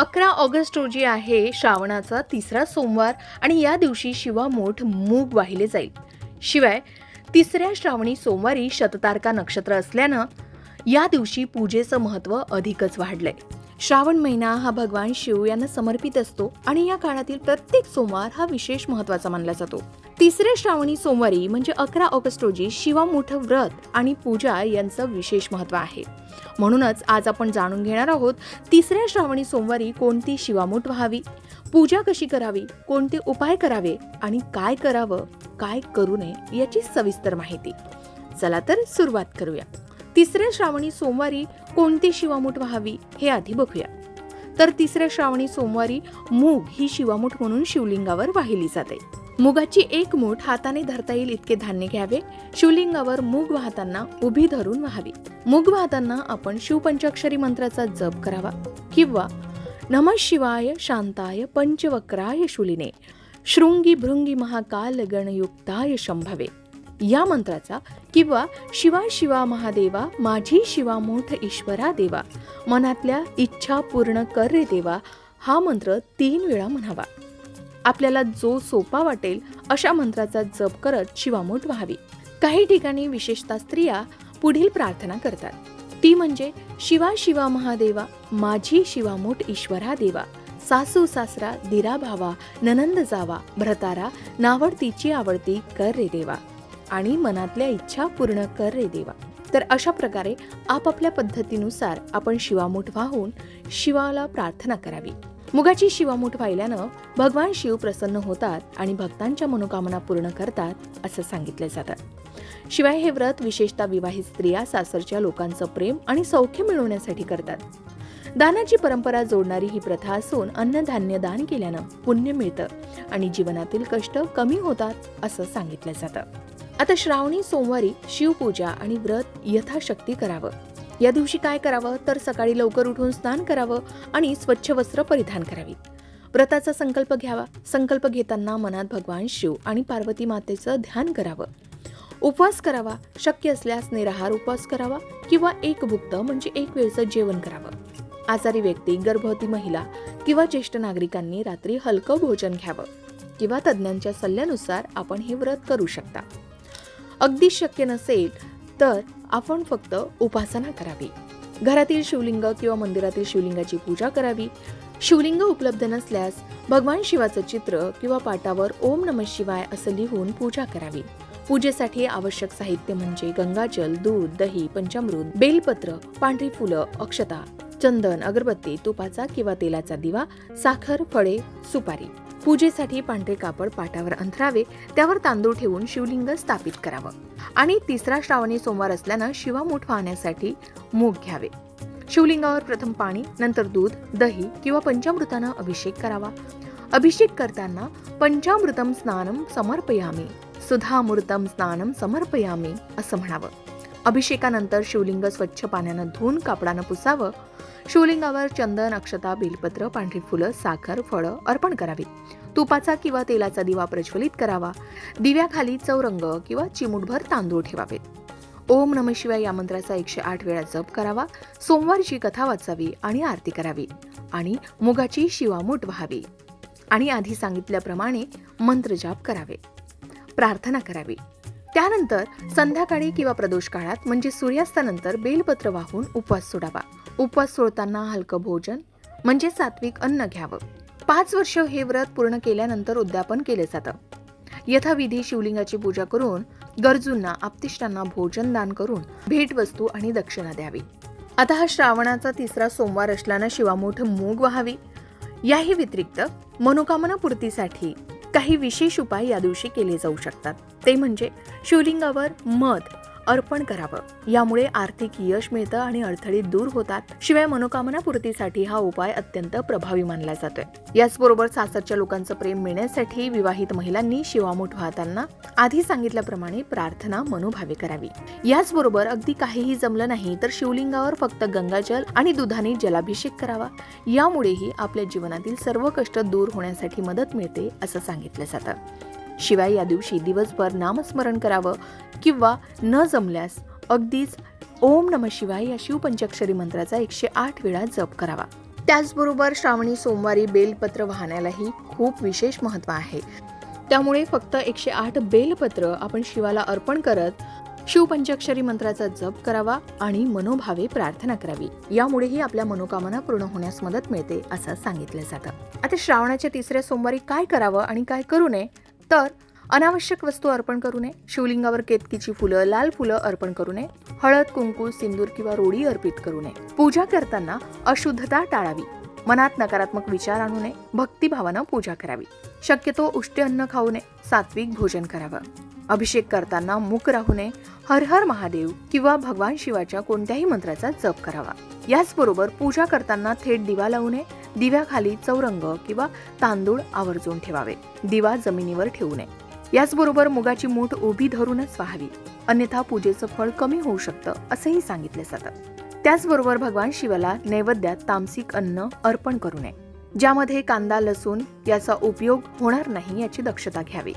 अकरा ऑगस्ट रोजी आहे श्रावणाचा तिसरा सोमवार आणि या दिवशी शिवा मोठ मूग वाहिले जाईल. शिवाय तिसऱ्या श्रावणी सोमवारी शततारका नक्षत्र असल्यानं या दिवशी पूजेचं महत्त्व अधिकच वाढलंय. श्रावण महिना हा भगवान शिव यांना समर्पित असतो आणि या काळातील प्रत्येक सोमवार हा विशेष महत्त्वाचा मानला जातो. तिसऱ्या श्रावणी सोमवारी म्हणजे अकरा ऑगस्ट रोजी शिवामोठ व्रत आणि पूजा यांचं विशेष महत्त्व आहे. म्हणूनच आज आपण जाणून घेणार आहोत तिसऱ्या श्रावणी सोमवारी कोणती शिवामूठ व्हावी पूजा कशी करावी कोणते उपाय करावे आणि काय करावं काय करू नये याची सविस्तर माहिती. चला तर सुरुवात करूया. तिसऱ्या श्रावणी सोमवारी कोणती शिवामूठ व्हावी हे आधी बघूया. तर तिसऱ्या श्रावणी सोमवारी मूग ही शिवामूठ म्हणून शिवलिंगावर वाहिली जाते. मुगाची एक मूठ हाताने धरता येईल इतके धान्य घ्यावे शिवलिंगावर मूग वाहताना उभी धरून व्हावी. मूग वाहताना आपण शिवपंचाक्षरी मंत्राचा जप करावा किंवा नम शिवाय शांताय पंचवक्राय शुलिने शृंगी भृंगी महाकाल गणयुक्ताय शंभवे. या मंत्राचा किंवा शिवा शिवा महादेवा माझी शिवा मोठ ईश्वरा देवा मनातल्या इच्छा पूर्ण कर रे देवा हा मंत्र तीन वेळा म्हणावा. आपल्याला जो सोपा वाटेल अशा मंत्राचा जप करत शिवामूठ व्हावी. काही ठिकाणी विशेषतः स्त्रिया पुढील प्रार्थना करतात. ती म्हणजे शिवा शिवा महादेवा माझी शिवामूठ ईश्वरा देवा सासू सासरा दिरा भावा ननंद जावा भ्रतारा नावडतीची आवडती कर रे देवा. आणि मनातल्या इच्छा पूर्ण कर रे देवा. तर अशा प्रकारे आपापल्या पद्धतीनुसार आपण शिवामूठ वाहून शिवाला प्रार्थना करावी. मुगाची शिवामूठ वाहिल्यानं भगवान शिव प्रसन्न होतात आणि भक्तांच्या मनोकामना पूर्ण करतात असं सांगितलं जातं. शिवाय हे व्रत विशेषतः विवाहित स्त्रिया सासरच्या लोकांचं प्रेम आणि सौख्य मिळवण्यासाठी करतात. दानाची परंपरा जोडणारी ही प्रथा असून अन्नधान्य दान केल्यानं पुण्य मिळतं आणि जीवनातील कष्ट कमी होतात असं सांगितलं जातं. आता श्रावणी सोमवारी शिवपूजा आणि व्रत यथाशक्ती करावं. या दिवशी काय करावं? तर सकाळी लवकर उठून स्नान करावं आणि स्वच्छ वस्त्र परिधान करावी. व्रताचा संकल्प घ्यावा. संकल्प घेताना मनात भगवान शिव आणि पार्वती मातेचं ध्यान करावं. उपवास करावा. शक्य असल्यास निराहार उपवास करावा किंवा एक भुक्त म्हणजे एक वेळचं जेवण करावं. आजारी व्यक्ती गर्भवती महिला किंवा ज्येष्ठ नागरिकांनी रात्री हलकं भोजन घ्यावं किंवा तज्ज्ञांच्या सल्ल्यानुसार आपण हे व्रत करू शकता. अगदी शक्य नसेल तर आपण फक्त उपासना करावी. घरातील शिवलिंग किंवा मंदिरातील शिवलिंगाची पूजा करावी. शिवलिंग उपलब्ध नसल्यास भगवान शिवाचं चित्र किंवा पाटावर ओम नम शिवाय असं लिहून पूजा करावी. पूजेसाठी आवश्यक साहित्य म्हणजे गंगाजल दूध दही पंचामृत बेलपत्र पांढरी फुलं अक्षता चंदन अगरबत्ती तुपाचा किंवा तेलाचा दिवा साखर फळे सुपारी. पूजेसाठी पांढरे कापड पाटावर अंथरावे त्यावर तांदूळ ठेवून शिवलिंग स्थापित करावं. आणि तिसरा श्रावणी सोमवार असल्यानं शिवामूठ वाहण्यासाठी मूग घ्यावे. शिवलिंगावर प्रथम पाणी नंतर दूध दही किंवा पंचामृतानं अभिषेक करावा. अभिषेक करताना पंचामृतम स्नानम समर्पयामी. सुधामृतम स्नानम समर्पयामी असं म्हणावं. अभिषेकानंतर शिवलिंग स्वच्छ पाण्यानं धुवून कापडानं पुसावं. शिवलिंगावर चंदन अक्षता बेलपत्र पांढरी फुलं साखर फळं अर्पण करावी. तुपाचा किंवा तेलाचा दिवा प्रज्वलित करावा. दिव्याखाली चौरंग किंवा चिमूटभर तांदूळ ठेवावेत ओम नम शिवाय या मंत्राचा एकशे आठ वेळा जप करावा. सोमवारची कथा वाचावी आणि आरती करावी. आणि मुगाची शिवामूठ व्हावी. आणि आधी सांगितल्याप्रमाणे मंत्रजाप करावे. प्रार्थना करावी. त्यानंतर संध्याकाळी किंवा प्रदोष काळात म्हणजे सूर्यास्तानंतर बेलपत्र वाहून उपवास सोडावा. उपवास सोडताना हलकं भोजन म्हणजे सात्विक अन्न घ्यावं. पाच वर्ष हे व्रत पूर्ण केल्यानंतर उद्यापन केले जातं. यथाविधी शिवलिंगाची पूजा करून गरजूंना आपतिष्टांना भोजन दान करून भेटवस्तू आणि दक्षिणा द्यावी. आता हा श्रावणाचा तिसरा सोमवार असल्यानं शिवामोठ मूग व्हावी. याही व्यतिरिक्त मनोकामना पूर्तीसाठी काही विशेष उपाय या दिवशी केले जाऊ शकतात. ते म्हणजे शिवलिंगावर मध अर्पण करावं. यामुळे आर्थिक यश मिळतं आणि अडथळे दूर होतात. शिवाय मनोकामना पूर्तीसाठी हा उपाय अत्यंत प्रभावी मानला जातोय. याचबरोबर सासरच्या लोकांचं प्रेम मिळण्यासाठी विवाहित महिलांनी शिवामूठ वाहताना आधी सांगितल्याप्रमाणे प्रार्थना मनोभावे करावी. याचबरोबर अगदी काहीही जमलं नाही तर शिवलिंगावर फक्त गंगाजल आणि दुधाने जलाभिषेक करावा. यामुळेही आपल्या जीवनातील सर्व कष्ट दूर होण्यासाठी मदत मिळते असं सांगितलं जातं. शिवाय या दिवशी दिवसभर नामस्मरण करावं किंवा न जमल्यास अगदीच ओम नम शिवाय या शिवपंचाक्षरी मंत्राचा एकशे आठ वेळा जप करावा. त्याचबरोबर श्रावणी सोमवारी बेलपत्र वाहण्यालाही खूप विशेष महत्त्व आहे. त्यामुळे फक्त एकशे आठ बेलपत्र आपण शिवाला अर्पण करत शिवपंचाक्षरी मंत्राचा जप करावा आणि मनोभावे प्रार्थना करावी. यामुळेही आपल्या मनोकामना पूर्ण होण्यास मदत मिळते असं सांगितलं जातं. आता श्रावणाच्या तिसऱ्या सोमवारी काय करावं आणि काय करू नये तर अनावश्यक वस्तू अर्पण करू नये. शिवलिंगावर केतकीची फुलं लाल फुलं अर्पण करू नये. हळद कुंकू सिंदूर किंवा रोडी अर्पित करू नये. पूजा करताना अशुद्धता टाळावी. मनात नकारात्मक विचार आणू नये. भक्तिभावानं पूजा करावी. शक्यतो उष्टे अन्न खाऊ नये. सात्विक भोजन करावं. अभिषेक करताना मूक राहू नये. हर हर महादेव किंवा भगवान शिवाच्या कोणत्याही मंत्राचा जप करावा. याचबरोबर पूजा करताना थेट दिवा लावू नये दिव्याखाली चौरंग किंवा तांदूळ आवर्जून ठेवावे दिवा जमिनीवर ठेवू नये. याचबरोबर मुगाची मूठ उभी धरूनच व्हावी अन्यथा पूजेचं फळ कमी होऊ शकतं असंही सांगितलं जातं. त्याचबरोबर भगवान शिवाला नैवेद्यात तामसिक अन्न अर्पण करू नये ज्यामध्ये कांदा लसूण याचा उपयोग होणार नाही याची दक्षता घ्यावी.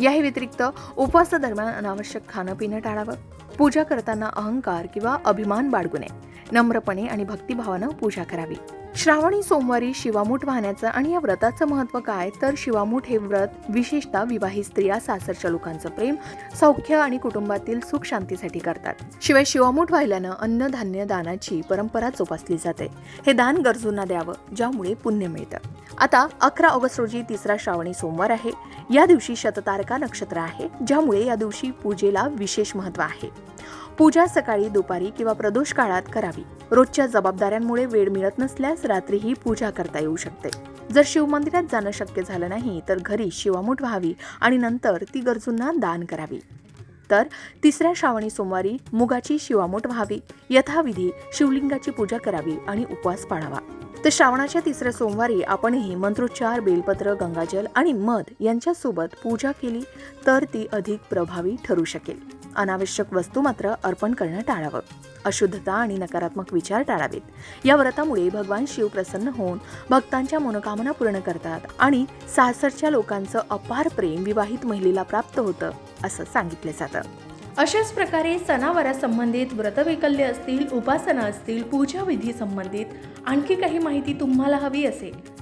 याही व्यतिरिक्त उपवासादरम्यान अनावश्यक खाणं पिणं टाळावं पूजा करताना अहंकार किंवा अभिमान बाळगू नये नम्रपणे आणि भक्तिभावानं पूजा करावी. श्रावणी सोमवारी शिवामूठ वाहण्याचं आणि या व्रताचं महत्त्व काय? तर शिवामूठ हे व्रत विशेषतः विवाहित स्त्रिया सासरच्या लोकांचं प्रेम सौख्य आणि कुटुंबातील सुख शांतीसाठी करतात. शिवाय शिवामूठ वाहिल्यानं अन्नधान्य दानाची परंपरा जोपासली जाते. हे दान गरजूंना द्यावं ज्यामुळे पुण्य मिळतं. आता अकरा ऑगस्ट रोजी तिसरा श्रावणी सोमवार आहे. या दिवशी शततारका नक्षत्र आहे ज्यामुळे या दिवशी पूजेला विशेष महत्त्व आहे. पूजा सकाळी दुपारी किंवा प्रदोष काळात करावी. रोजच्या जबाबदाऱ्यांमुळे वेळ मिळत नसल्यास रात्रीही पूजा करता येऊ शकते. जर शिवमंदिरात जाणं शक्य झालं नाही तर घरी शिवामूठ व्हावी आणि नंतर ती गरजूंना दान करावी. तर तिसऱ्या श्रावणी सोमवारी मुगाची शिवामूठ व्हावी. यथाविधी शिवलिंगाची पूजा करावी आणि उपवास पाळावा. तर श्रावणाच्या तिसऱ्या सोमवारी आपणही मंत्रोच्चार बेलपत्र गंगाजल आणि मध यांच्यासोबत पूजा केली तर ती अधिक प्रभावी ठरू शकेल. अनावश्यक वस्तू मात्र अर्पण करणं टाळावं. अशुद्धता आणि नकारात्मक विचार टाळावेत. या व्रतामुळे भगवान शिव प्रसन्न होऊन भक्तांच्या मनोकामना पूर्ण करतात आणि सासरच्या लोकांचं अपार प्रेम विवाहित महिलेला प्राप्त होतं असं सांगितलं जातं. अशाच प्रकारे सणावारासंबंधित व्रतवैकल्य असतील उपासना असतील पूजाविधी संबंधित आणखी काही माहिती तुम्हाला हवी असेल